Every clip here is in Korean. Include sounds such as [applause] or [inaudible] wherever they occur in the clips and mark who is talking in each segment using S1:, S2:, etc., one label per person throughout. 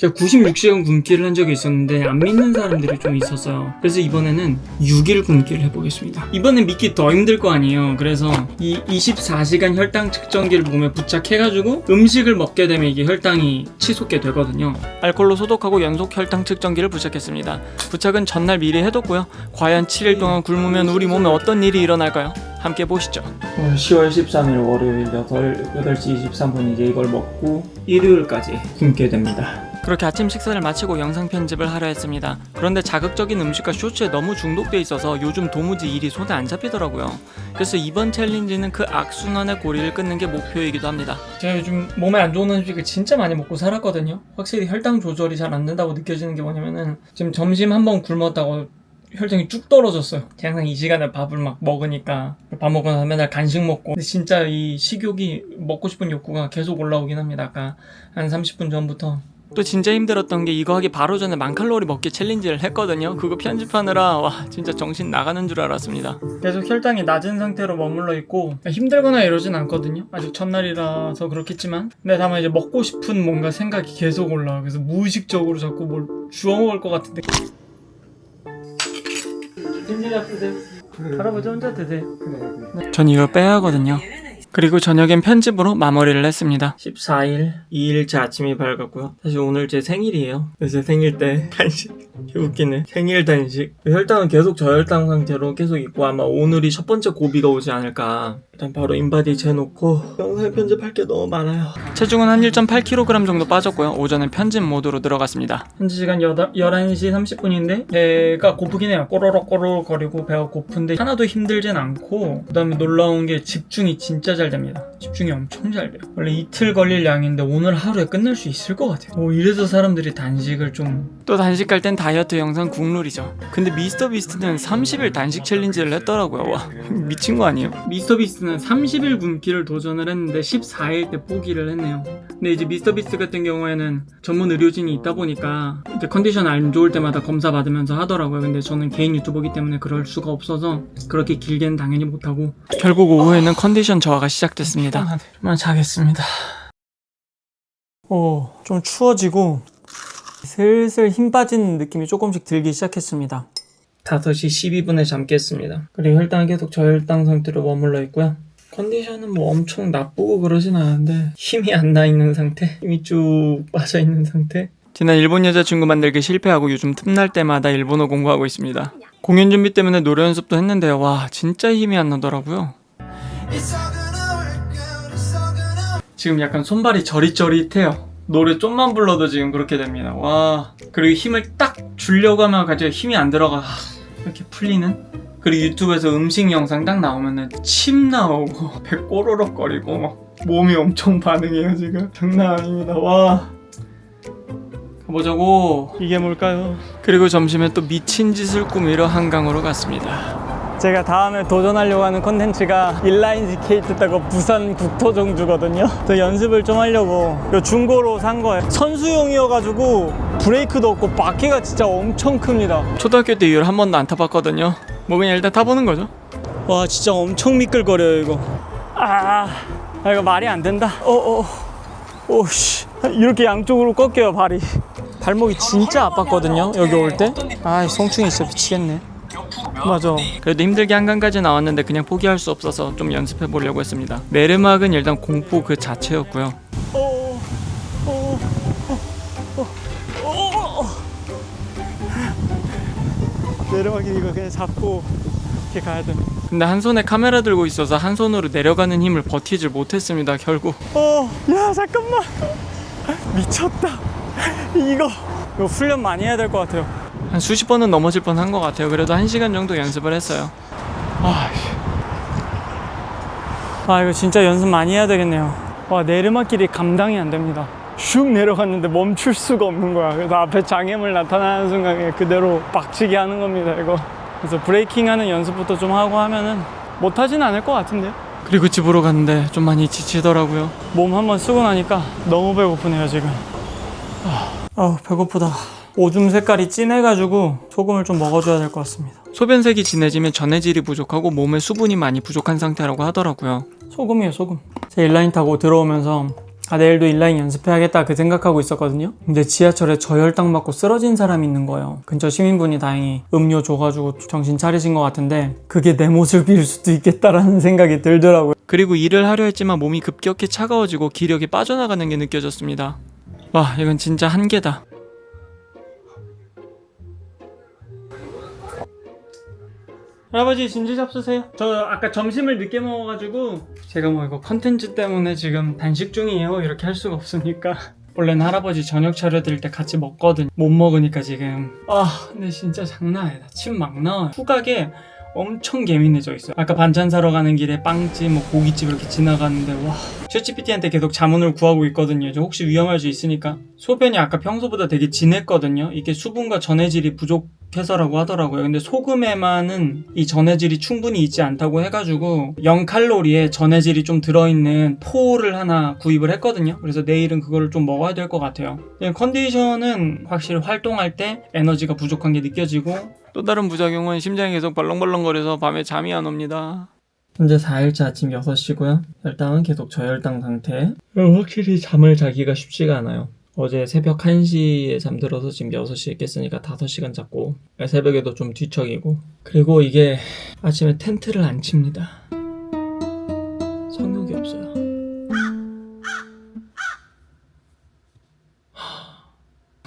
S1: 제가 96시간 굶기를 한 적이 있었는데 안 믿는 사람들이 좀 있었어요. 그래서 이번에는 6일 굶기를 해보겠습니다. 이번엔 믿기 더 힘들 거 아니에요. 그래서 이 24시간 혈당 측정기를 몸에 부착해가지고 음식을 먹게 되면 이게 혈당이 치솟게 되거든요. 알콜로 소독하고 연속 혈당 측정기를 부착했습니다. 부착은 전날 미리 해뒀고요. 과연 7일 동안 굶으면 우리 몸에 어떤 일이 일어날까요? 함께 보시죠. 10월 13일 월요일 8, 8시 23분 이제 이걸 먹고 일요일까지 굶게 됩니다. 그렇게 아침 식사를 마치고 영상 편집을 하려 했습니다. 그런데 자극적인 음식과 쇼츠에 너무 중독돼 있어서 요즘 도무지 일이 손에 안 잡히더라고요. 그래서 이번 챌린지는 그 악순환의 고리를 끊는 게 목표이기도 합니다. 제가 요즘 몸에 안 좋은 음식을 진짜 많이 먹고 살았거든요. 확실히 혈당 조절이 잘 안 된다고 느껴지는 게 뭐냐면은 지금 점심 한 번 굶었다고 혈당이 쭉 떨어졌어요. 제가 항상 이 시간에 밥을 막 먹으니까 밥 먹고 나서 맨날 간식 먹고 근데 진짜 이 식욕이 먹고 싶은 욕구가 계속 올라오긴 합니다. 아까 한 30분 전부터 또 진짜 힘들었던 게 이거 하기 바로 전에 만칼로리 먹기 챌린지를 했거든요. 그거 편집하느라 와 진짜 정신 나가는 줄 알았습니다. 계속 혈당이 낮은 상태로 머물러 있고 힘들거나 이러진 않거든요. 아직 첫날이라서 그렇겠지만 근데 다만 이제 먹고 싶은 뭔가 생각이 계속 올라와. 그래서 무의식적으로 자꾸 뭘 주워 먹을 것 같은데. 찜질약 드세요. 할아버지 혼자 드세요. 전 이걸 빼야 하거든요. 그리고 저녁엔 편집으로 마무리를 했습니다. 14일 2일째 아침이 밝았고요. 사실 오늘 제 생일이에요. 제 생일 때 간식 [laughs] 웃기네. 생일 단식. 혈당은 계속 저혈당 상태로 계속 있고 아마 오늘이 첫 번째 고비가 오지 않을까. 일단 바로 인바디 재놓고 영상 편집할 게 너무 많아요. 체중은 한 1.8kg 정도 빠졌고요. 오전에 편집 모드로 들어갔습니다. 현지 시간 11시 30분인데 배가 고프긴 해요. 꼬르륵 꼬르륵 거리고 배가 고픈데 하나도 힘들진 않고 그 다음에 놀라운 게 집중이 진짜 잘 됩니다. 집중이 엄청 잘 돼요. 원래 이틀 걸릴 양인데 오늘 하루에 끝낼 수 있을 것 같아요. 오, 이래서 사람들이 단식을 좀 또 단식 갈땐 다이어트 영상 국룰이죠. 근데 미스터 비스트는 30일 단식 챌린지를 했더라고요. 와 미친 거 아니에요? 미스터 비스트는 30일 굶기를 도전을 했는데 14일 때 포기를 했네요. 근데 이제 미스터 비스트 같은 경우에는 전문 의료진이 있다 보니까 이제 컨디션 안 좋을 때마다 검사 받으면서 하더라고요. 근데 저는 개인 유튜버기 때문에 그럴 수가 없어서 그렇게 길게는 당연히 못하고 결국 오후에는 컨디션 저하가 시작됐습니다. 좀만 자겠습니다. 오, 좀 추워지고 슬슬 힘 빠지는 느낌이 조금씩 들기 시작했습니다. 5시 12분에 잠깼습니다. 그리고 혈당은 계속 저혈당 상태로 머물러 있고요. 컨디션은 뭐 엄청 나쁘고 그러진 않은데 힘이 안 나 있는 상태? 힘이 쭉 빠져 있는 상태? 지난 일본 여자친구 만들기 실패하고 요즘 틈날 때마다 일본어 공부하고 있습니다. 공연 준비 때문에 노래 연습도 했는데 와 진짜 힘이 안 나더라고요. 지금 약간 손발이 저릿저릿해요. 노래 좀만 불러도 지금 그렇게 됩니다. 와 그리고 힘을 딱 주려고 하면 갑자기 힘이 안 들어가 하, 이렇게 풀리는. 그리고 유튜브에서 음식 영상 딱 나오면은 침 나오고 [laughs] 배 꼬르륵거리고 막 몸이 엄청 반응해요 지금 장난 아닙니다. 와 가보자고 이게 뭘까요? 그리고 점심에 또 미친 짓을 꾸미러 한강으로 갔습니다. 제가 다음에 도전하려고 하는 콘텐츠가 인라인 스케이트 타고 부산 국토정주거든요. 저 연습을 좀 하려고 중고로 산 거예요. 선수용이어가지고 브레이크도 없고 바퀴가 진짜 엄청 큽니다. 초등학교 때 이후로 한 번도 안 타봤거든요. 뭐 그냥 일단 타보는 거죠. 와 진짜 엄청 미끌거려요 이거. 아, 아 이거 말이 안 된다. 어어. 오씨 이렇게 양쪽으로 꺾여요 발이. 발목이 진짜 아팠거든요 여기 올 때. 아 송충이 진짜 미치겠네. 맞아. 그래도 힘들게 한강까지 나왔는데 그냥 포기할 수 없어서 좀 연습해 보려고 했습니다. 내르막은 일단 공포 그 자체였고요. 내려가기 이거 그냥 잡고 이렇게 가야 돼. 근데 한 손에 카메라 들고 있어서 한 손으로 내려가는 힘을 버티질 못했습니다. 결국. 어, 야 잠깐만. 미쳤다. 이거 이거 훈련 많이 해야 될 것 같아요. 한 수십 번은 넘어질 뻔한 것 같아요. 그래도 한 시간 정도 연습을 했어요. 아, 씨. 아 이거 진짜 연습 많이 해야 되겠네요. 와 내리막길이 감당이 안 됩니다. 슉 내려갔는데 멈출 수가 없는 거야. 그래서 앞에 장애물 나타나는 순간에 그대로 빡치게 하는 겁니다. 이거. 그래서 브레이킹 하는 연습부터 좀 하고 하면은 못하진 않을 것 같은데요. 그리고 집으로 갔는데 좀 많이 지치더라고요. 몸 한번 쓰고 나니까 너무 배고프네요 지금. 아, 아우 배고프다. 오줌 색깔이 진해가지고 소금을 좀 먹어줘야 될 것 같습니다. 소변색이 진해지면 전해질이 부족하고 몸에 수분이 많이 부족한 상태라고 하더라고요. 소금이에요 소금. 제 인라인 타고 들어오면서 아 내일도 인라인 연습해야겠다 그 생각하고 있었거든요 근데 지하철에 저혈당 맞고 쓰러진 사람이 있는 거예요 근처 시민분이 다행히 음료 줘가지고 정신 차리신 것 같은데 그게 내 모습일 수도 있겠다라는 생각이 들더라고요 그리고 일을 하려 했지만 몸이 급격히 차가워지고 기력이 빠져나가는 게 느껴졌습니다 와 이건 진짜 한계다 할아버지 진지 잡수세요. 저 아까 점심을 늦게 먹어가지고 제가 뭐 이거 컨텐츠 때문에 지금 단식 중이에요. 이렇게 할 수가 없으니까. [laughs] 원래는 할아버지 저녁 차려드릴 때 같이 먹거든. 못 먹으니까 지금. 아, 근데 진짜 장난 아니다. 침 막 나와요. 후각에 엄청 예민해져 있어요. 아까 반찬 사러 가는 길에 빵집, 뭐 고깃집 이렇게 지나가는데 와. 챗GPT한테 계속 자문을 구하고 있거든요. 저 혹시 위험할 수 있으니까. 소변이 아까 평소보다 되게 진했거든요. 이게 수분과 전해질이 부족 해서라고 하더라고요. 근데 소금에만은 이 전해질이 충분히 있지 않다고 해가지고 0칼로리에 전해질이 좀 들어있는 포를 하나 구입을 했거든요. 그래서 내일은 그거를 좀 먹어야 될 것 같아요. 예, 컨디션은 확실히 활동할 때 에너지가 부족한 게 느껴지고 또 다른 부작용은 심장이 계속 벌렁벌렁거려서 밤에 잠이 안 옵니다. 현재 4일차 아침 6시고요. 혈당은 계속 저혈당 상태. 확실히 잠을 자기가 쉽지가 않아요. 어제 새벽 1시에 잠들어서 지금 6시에 깼으니까 5시간 잤고 새벽에도 좀 뒤척이고 그리고 이게 아침에 텐트를 안 칩니다.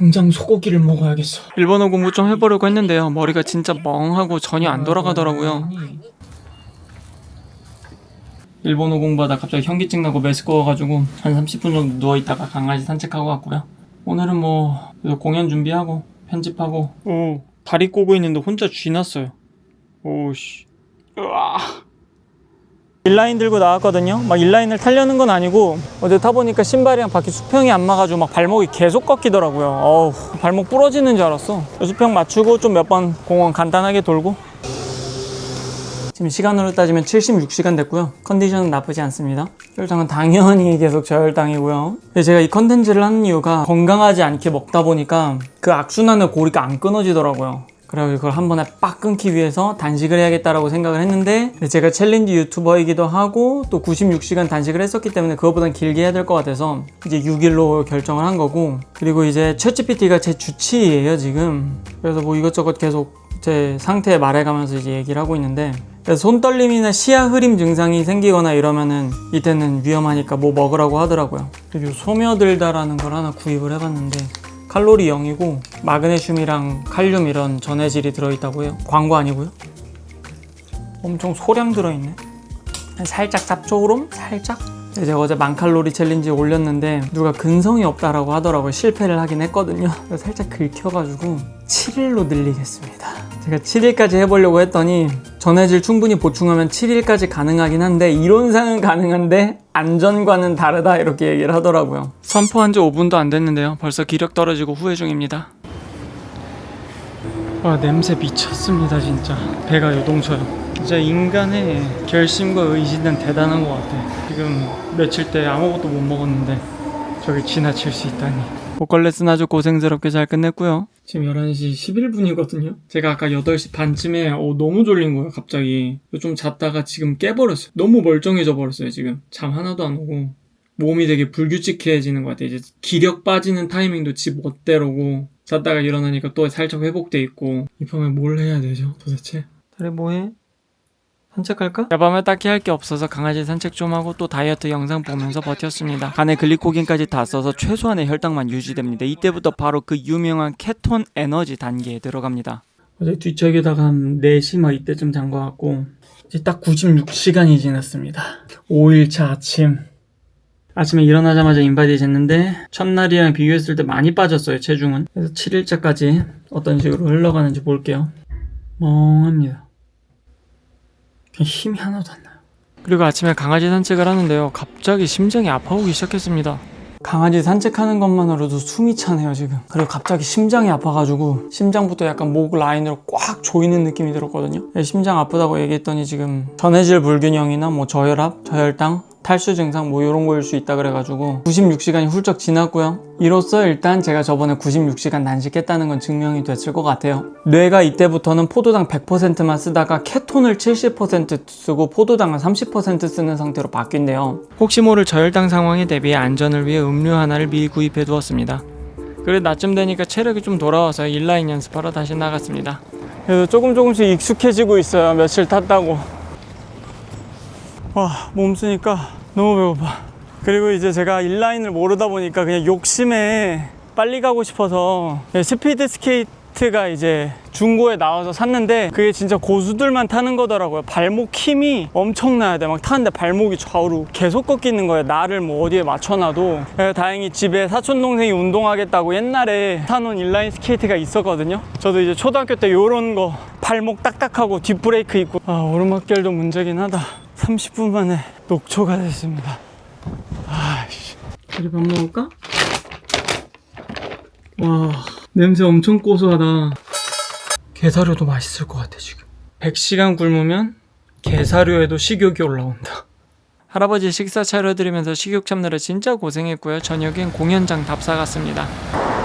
S1: 당장 소고기를 먹어야겠어. 일본어 공부 좀 해보려고 했는데요. 머리가 진짜 멍하고 전혀 안 돌아가더라고요. 일본어 공부하다 갑자기 현기증 나고 메스꺼워가지고 한 30분 정도 누워있다가 강아지 산책하고 왔고요. 오늘은 뭐 공연 준비하고 편집하고 오 다리 꼬고 있는데 혼자 쥐 났어요. 오씨 으아 인라인 들고 나왔거든요. 막 인라인을 타려는 건 아니고 어제 타보니까 신발이랑 바퀴 수평이 안 맞아가지고 막 발목이 계속 꺾이더라고요. 어우 발목 부러지는 줄 알았어. 수평 맞추고 좀 몇 번 공원 간단하게 돌고 지금 시간으로 따지면 76시간 됐고요. 컨디션은 나쁘지 않습니다. 혈당은 당연히 계속 저혈당이고요. 제가 이 컨텐츠를 하는 이유가 건강하지 않게 먹다 보니까 그 악순환의 고리가 안 끊어지더라고요. 그래서 이걸 한 번에 빡 끊기 위해서 단식을 해야겠다라고 생각을 했는데 제가 챌린지 유튜버이기도 하고 또 96시간 단식을 했었기 때문에 그거보단 길게 해야 될 것 같아서 이제 6일로 결정을 한 거고 그리고 이제 챗GPT가 제 주치의예요 지금 그래서 뭐 이것저것 계속 제 상태 말해가면서 이제 얘기를 하고 있는데 손떨림이나 시야 흐림 증상이 생기거나 이러면은 이때는 위험하니까 뭐 먹으라고 하더라고요. 그리고 소며들다라는 걸 하나 구입을 해봤는데 칼로리 0이고 마그네슘이랑 칼륨 이런 전해질이 들어있다고 해요. 광고 아니고요. 엄청 소량 들어있네. 살짝 짭조름? 살짝? 네, 제가 어제 만칼로리 챌린지 올렸는데 누가 근성이 없다라고 하더라고요. 실패를 하긴 했거든요. 살짝 긁혀가지고 7일로 늘리겠습니다. 제가 7일까지 해보려고 했더니 전해질 충분히 보충하면 7일까지 가능하긴 한데 이론상은 가능한데 안전과는 다르다 이렇게 얘기를 하더라고요. 선포한 지 5분도 안 됐는데요. 벌써 기력 떨어지고 후회 중입니다. 아 냄새 미쳤습니다 진짜. 배가 요동쳐요. 진짜 인간의 결심과 의지는 대단한 것 같아. 지금 며칠 때 아무것도 못 먹었는데 저기 지나칠 수 있다니. 보컬 레슨 아주 고생스럽게 잘 끝냈고요. 지금 11시 11분이거든요. 제가 아까 8시 반쯤에 어, 너무 졸린 거예요, 갑자기. 좀 잤다가 지금 깨버렸어요. 너무 멀쩡해져 버렸어요, 지금. 잠 하나도 안 오고. 몸이 되게 불규칙해지는 것 같아요. 이제 기력 빠지는 타이밍도 지 멋대로고. 잤다가 일어나니까 또 살짝 회복돼 있고. 이 밤에 뭘 해야 되죠, 도대체? 달에 뭐해? 산책할까? 야밤에 딱히 할 게 없어서 강아지 산책 좀 하고 또 다이어트 영상 보면서 버텼습니다. 간에 글리코겐까지 다 써서 최소한의 혈당만 유지됩니다. 이때부터 바로 그 유명한 케톤 에너지 단계에 들어갑니다. 어제 뒤척이다가 한 4시 막 이때쯤 잔 것 같고 이제 딱 96시간이 지났습니다. 5일차 아침 아침에 일어나자마자 인바디 쟀는데 첫날이랑 비교했을 때 많이 빠졌어요 체중은 그래서 7일차까지 어떤 식으로 흘러가는지 볼게요 멍합니다 힘이 하나도 안 나요. 그리고 아침에 강아지 산책을 하는데요. 갑자기 심장이 아파오기 시작했습니다. 강아지 산책하는 것만으로도 숨이 차네요 지금 그리고 갑자기 심장이 아파가지고 심장부터 약간 목 라인으로 꽉 조이는 느낌이 들었거든요 네, 심장 아프다고 얘기했더니 지금 전해질 불균형이나 뭐 저혈압, 저혈당 탈수 증상 뭐 이런 거일 수 있다 그래가지고 96시간이 훌쩍 지났고요. 이로써 일단 제가 저번에 96시간 단식했다는 건 증명이 됐을 것 같아요. 뇌가 이때부터는 포도당 100%만 쓰다가 케톤을 70% 쓰고 포도당을 30% 쓰는 상태로 바뀐대요. 혹시 모를 저혈당 상황에 대비해 안전을 위해 음료 하나를 미리 구입해 두었습니다. 그래 낮쯤 되니까 체력이 좀 돌아와서 인라인 연습하러 다시 나갔습니다. 그래서 조금 조금씩 익숙해지고 있어요. 며칠 탔다고. 와, 몸 쓰니까 너무 배고파. 그리고 이제 제가 인라인을 모르다 보니까 그냥 욕심에 빨리 가고 싶어서 스피드 스케이트가 이제 중고에 나와서 샀는데 그게 진짜 고수들만 타는 거더라고요. 발목 힘이 엄청나야 돼. 막 타는데 발목이 좌우로 계속 꺾이는 거예요. 나를 뭐 어디에 맞춰놔도. 그래서 다행히 집에 사촌 동생이 운동하겠다고 옛날에 사놓은 인라인 스케이트가 있었거든요. 저도 이제 초등학교 때 요런 거 발목 딱딱하고 뒷브레이크 있고 아 오르막길도 문제긴 하다. 30분 만에 녹초가 됐습니다. 아이씨. 우리 밥 먹을까? 와 냄새 엄청 고소하다. 게사료도 맛있을 것 같아 지금. 100시간 굶으면 게사료에도 식욕이 올라온다. 할아버지 식사 차려드리면서 식욕 참느라 진짜 고생했고요. 저녁엔 공연장 답사 갔습니다.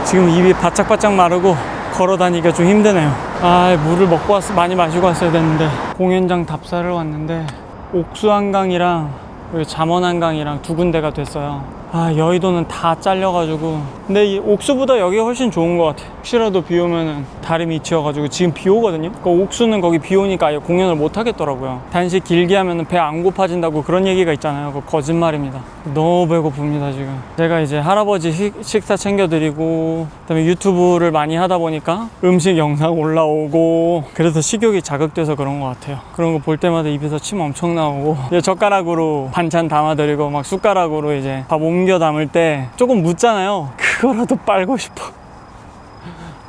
S1: 지금 입이 바짝바짝 마르고 걸어 다니기가 좀 힘드네요. 아, 물을 먹고 왔, 많이 마시고 왔어야 되는데 공연장 답사를 왔는데 옥수 한강이랑 그리고 잠원 한강이랑 두 군데가 됐어요. 아, 여의도는 다 잘려가지고. 근데 이 옥수보다 여기가 훨씬 좋은 것 같아. 혹시라도 비 오면은 다리 밑이어가지고 지금 비 오거든요. 그 옥수는 거기 비 오니까 아예 공연을 못 하겠더라고요. 단식 길게 하면은 배 안 고파진다고 그런 얘기가 있잖아요. 그거 거짓말입니다. 너무 배고픕니다, 지금. 제가 이제 할아버지 식, 식사 챙겨드리고, 그다음에 유튜브를 많이 하다 보니까 음식 영상 올라오고, 그래서 식욕이 자극돼서 그런 것 같아요. 그런 거 볼 때마다 입에서 침 엄청 나오고, 젓가락으로 반찬 담아드리고, 막 숟가락으로 이제 밥 옮겨 담을 때 조금 묻잖아요. 그거라도 빨고 싶어.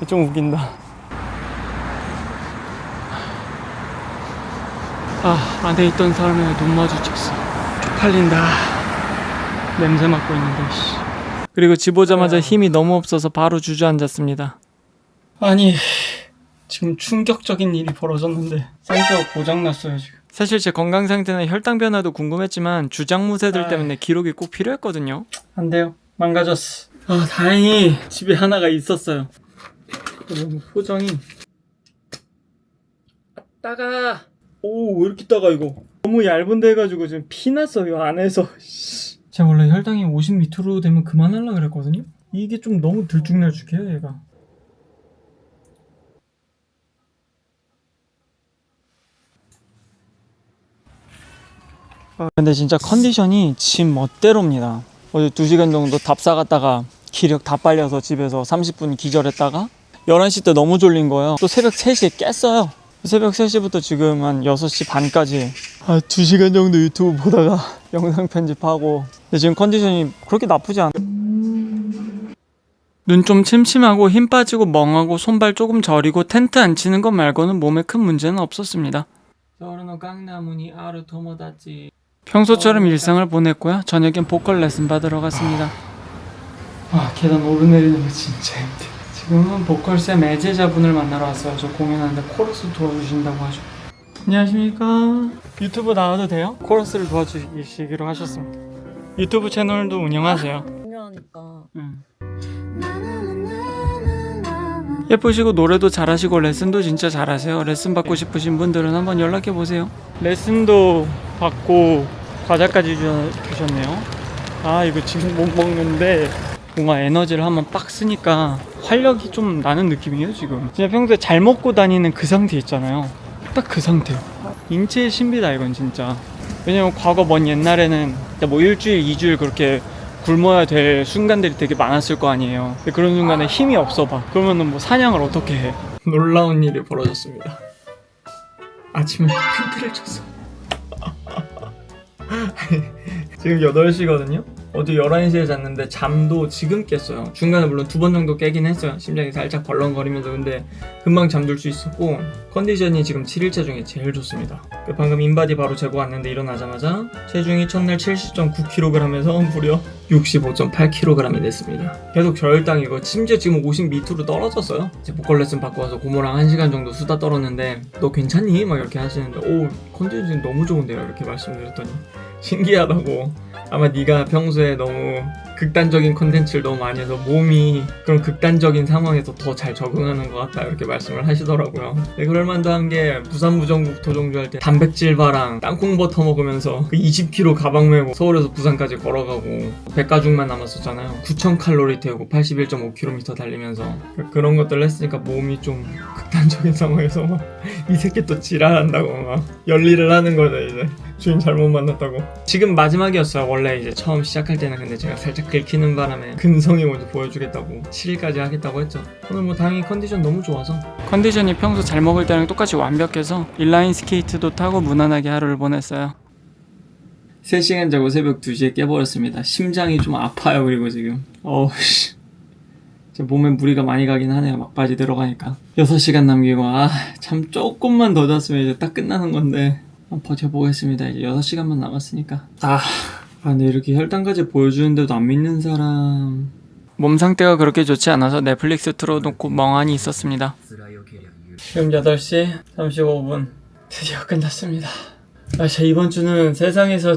S1: 좀 웃긴다. 아, 안에 있던 사람이랑 눈 마주쳤어. 쪽팔린다. 냄새 맡고 있는데, 씨. 그리고 집 오자마자 힘이 너무 없어서 바로 주저앉았습니다. 아니, 지금 충격적인 일이 벌어졌는데, 센서가 고장났어요, 지금. 사실 제 건강 상태나 혈당 변화도 궁금했지만 주장무새들
S2: 아이.
S1: 때문에 기록이 꼭 필요했거든요.
S2: 안 돼요. 망가졌어.
S1: 아 다행히 집에 하나가 있었어요. 너무 포장이 따가.
S2: 오, 왜 이렇게 따가 이거? 너무 얇은데 해가지고 지금 피 났어요 안에서. 씨.
S1: 제가 원래 혈당이 50 밑으로 되면 그만하려 그랬거든요. 이게 좀 너무 들쭉날쭉해요, 얘가. 근데 진짜 컨디션이 집 멋대로입니다. 어제 2시간 정도 답사 갔다가 기력 다 빨려서 집에서 30분 기절했다가 11시 때 너무 졸린 거예요. 또 새벽 3시에 깼어요. 새벽 3시부터 지금 한 6시 반까지 아, 2시간 정도 유튜브 보다가 [laughs] 영상 편집하고 근데 지금 컨디션이 그렇게 나쁘지 않아 눈 좀 침침하고 힘 빠지고 멍하고 손발 조금 저리고 텐트 안 치는 것 말고는 몸에 큰 문제는 없었습니다 평소처럼 일상을 보냈고요. 저녁엔 보컬 레슨 받으러 갔습니다. 아 계단 오르내리는 거 진짜 힘들어. 지금은 보컬쌤 애제자분을 만나러 왔어요. 저 공연하는데 코러스 도와주신다고 하죠. 안녕하십니까? 유튜브 나와도 돼요? 코러스를 도와주시기로 하셨습니다. 유튜브 채널도 운영하세요.
S3: 중요하니까.
S1: 응. 예쁘시고 노래도 잘하시고 레슨도 진짜 잘하세요. 레슨 받고 싶으신 분들은 한번 연락해 보세요. 레슨도 받고 과자까지 주, 주셨네요. 아 이거 지금 못 먹는데. 뭔가 에너지를 한번 빡 쓰니까 활력이 좀 나는 느낌이에요 지금. 진짜 평소에 잘 먹고 다니는 그 상태 있잖아요. 딱 그 상태요 인체의 신비다 이건 진짜. 왜냐면 과거 먼 옛날에는 진짜 뭐 일주일 이주일 그렇게 굶어야 될 순간들이 되게 많았을 거 아니에요. 그런 순간에 힘이 없어 봐. 그러면은 뭐 사냥을 어떻게 해? 놀라운 일이 벌어졌습니다. 아침에 [laughs] 팬티를 쳤어. [laughs] 지금 8시거든요 어제 11시에 잤는데 잠도 지금 깼어요. 중간에 물론 두 번 정도 깨긴 했어요. 심장이 살짝 벌렁거리면서. 근데 금방 잠들 수 있었고 컨디션이 지금 7일차 중에 제일 좋습니다. 그 방금 인바디 바로 재고 왔는데 일어나자마자 체중이 첫날 70.9kg에서 무려 65.8kg이 됐습니다. 계속 저혈당이고 심지어 지금 50 밑으로 떨어졌어요. 이제 보컬 레슨 받고 와서 고모랑 1시간 정도 수다 떨었는데 너 괜찮니? 막 이렇게 하시는데 오 컨디션 너무 좋은데요. 이렇게 말씀드렸더니
S2: 신기하다고 아마 네가 평소에 너무 극단적인 콘텐츠를 너무 많이 해서 몸이 그런 극단적인 상황에서 더 잘 적응하는 것 같다 이렇게 말씀을 하시더라고요. 네, 그럴만도 한 게 부산 무정국 도종주 할 때 단백질바랑 땅콩 버터 먹으면서 그 20kg 가방 메고 서울에서 부산까지 걸어가고 백가죽만 남았었잖아요. 9,000 칼로리 태우고 81.5km 달리면서 그- 그런 것들을 했으니까 몸이 좀 극단적인 상황에서 막 [laughs] 이 새끼 또 지랄한다고 막 열일을 하는 거죠 이제 주인 잘못 만났다고 지금 마지막이었어요 원래 이제 처음 시작할 때는 근데 제가 살짝 긁히는 바람에 근성이 먼저 보여주겠다고 7일까지 하겠다고 했죠 오늘 뭐 다행히 컨디션 너무 좋아서
S1: 컨디션이 평소 잘 먹을 때랑 똑같이 완벽해서 인라인 스케이트도 타고 무난하게 하루를 보냈어요. 3시간 자고 새벽 2시에 깨버렸습니다. 심장이 좀 아파요, 그리고 지금. 어우, 씨. 제 몸에 무리가 많이 가긴 하네요, 막바지 들어가니까. 6시간 남기고, 아, 참 조금만 더 잤으면 이제 딱 끝나는 건데. 버텨보겠습니다. 이제 6시간만 남았으니까. 아, 아, 근데 이렇게 혈당까지 보여주는데도 안 믿는 사람. 몸 상태가 그렇게 좋지 않아서 넷플릭스 틀어놓고 멍하니 있었습니다. 지금 8시 35분. 드디어 끝났습니다. 아, 저 이번 주는 세상에서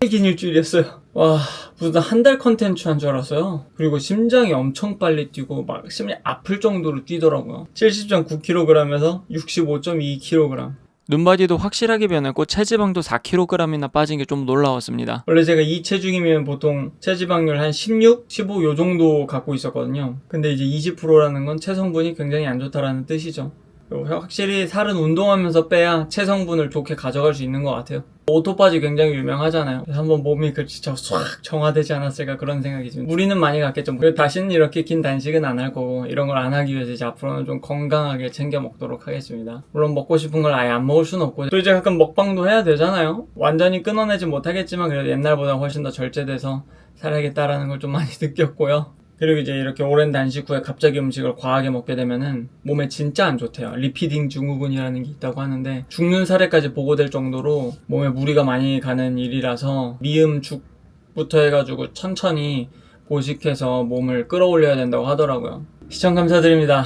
S1: 긴 일주일이었어요. 와, 무슨 한 달 컨텐츠 한 줄 알았어요. 그리고 심장이 엄청 빨리 뛰고 막 심장이 아플 정도로 뛰더라고요. 70.9kg에서 65.2kg. 눈바디도 확실하게 변했고 체지방도 4kg이나 빠진 게 좀 놀라웠습니다. 원래 제가 이 체중이면 보통 체지방률 한 16, 15 요 정도 갖고 있었거든요. 근데 이제 20%라는 건 체성분이 굉장히 안 좋다라는 뜻이죠. 확실히 살은 운동하면서 빼야 체성분을 좋게 가져갈 수 있는 것 같아요. 오토바지 굉장히 유명하잖아요. 한번 몸이 그 진짜 싹 정화되지 않았을까 그런 생각이 좀. 무리는 많이 갔겠죠. 그리고 다시는 이렇게 긴 단식은 안 할 거고 이런 걸 안 하기 위해서 이제 앞으로는 좀 건강하게 챙겨 먹도록 하겠습니다. 물론 먹고 싶은 걸 아예 안 먹을 수는 없고 또 이제 가끔 먹방도 해야 되잖아요. 완전히 끊어내지 못하겠지만 그래도 옛날보다 훨씬 더 절제돼서 살아야겠다라는 걸 좀 많이 [laughs] 느꼈고요. 그리고 이제 이렇게 오랜 단식 후에 갑자기 음식을 과하게 먹게 되면은 몸에 진짜 안 좋대요. 리피딩 증후군이라는 게 있다고 하는데 죽는 사례까지 보고될 정도로 몸에 무리가 많이 가는 일이라서 미음 죽부터 해가지고 천천히 보식해서 몸을 끌어올려야 된다고 하더라고요. 시청 감사드립니다.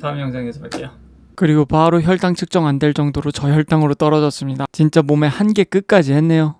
S1: 다음 영상에서 뵐게요. 그리고 바로 혈당 측정 안 될 정도로 저혈당으로 떨어졌습니다. 진짜 몸에 한계 끝까지 했네요.